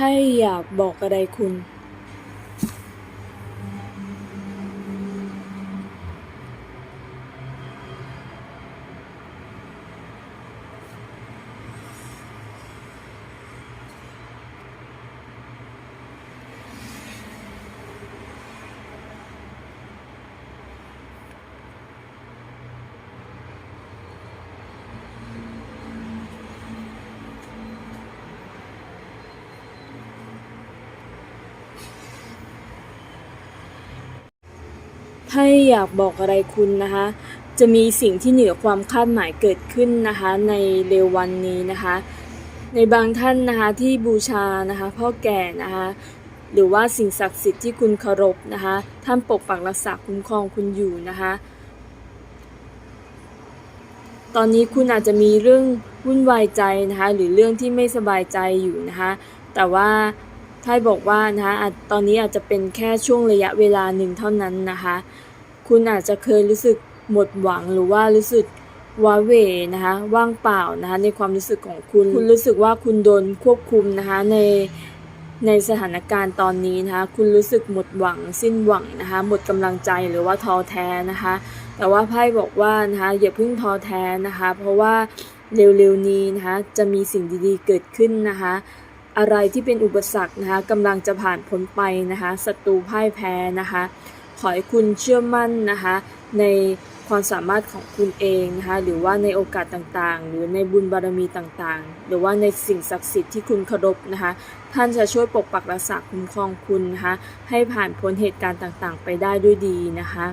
พ่อยากบอกอะไรคุณ ไพ่อยากบอกอะไรคุณนะคะ จะมีสิ่งที่เหนือความคาดหมายเกิดขึ้นนะคะ ในเร็ววันนี้นะคะ ในบางท่านนะคะที่บูชานะคะพ่อแก่นะคะหรือว่าสิ่งศักดิ์สิทธิ์ที่คุณเคารพนะคะ ท่านปกปักรักษาคุ้มครองคุณอยู่นะคะ ตอนนี้คุณอาจจะมีเรื่องวุ่นวายใจนะคะ หรือเรื่องที่ไม่สบายใจอยู่นะคะ แต่ว่าไพ่บอกว่านะคะตอนนี้อาจจะเป็นแค่ช่วงระยะเวลาหนึ่งเท่านั้นนะคะ คุณอาจจะเคยรู้สึกหมดหวังหรือว่ารู้สึกว้าเหวนะคะว่างเปล่านะคะในความรู้สึกของคุณ คุณรู้สึกว่าคุณโดนควบคุมนะคะในในสถานการณ์ตอนนี้นะคะคุณรู้สึกหมดหวังสิ้นหวังนะคะหมดกำลังใจหรือว่าท้อแท้นะคะ แต่ว่าไพ่บอกว่านะคะอย่าเพิ่งท้อแท้นะคะ เพราะว่าเร็วๆนี้นะคะจะมีสิ่งดีๆเกิดขึ้นนะคะอะไรที่เป็นอุปสรรคนะคะกำลังจะผ่านพ้นไปนะคะศัตรูพ่ายแพ้นะคะ ขอให้คุณเชื่อมั่นนะคะในความสามารถของคุณเองนะคะหรือว่าในโอกาสต่างๆ หรือในบุญบารมีต่างๆ หรือว่าในสิ่งศักดิ์สิทธิ์ที่คุณเคารพนะคะท่านจะช่วยปกปักรักษาคุ้มครองคุณนะคะให้ผ่านพ้นเหตุการณ์ต่างๆ ไปได้ด้วยดีนะคะ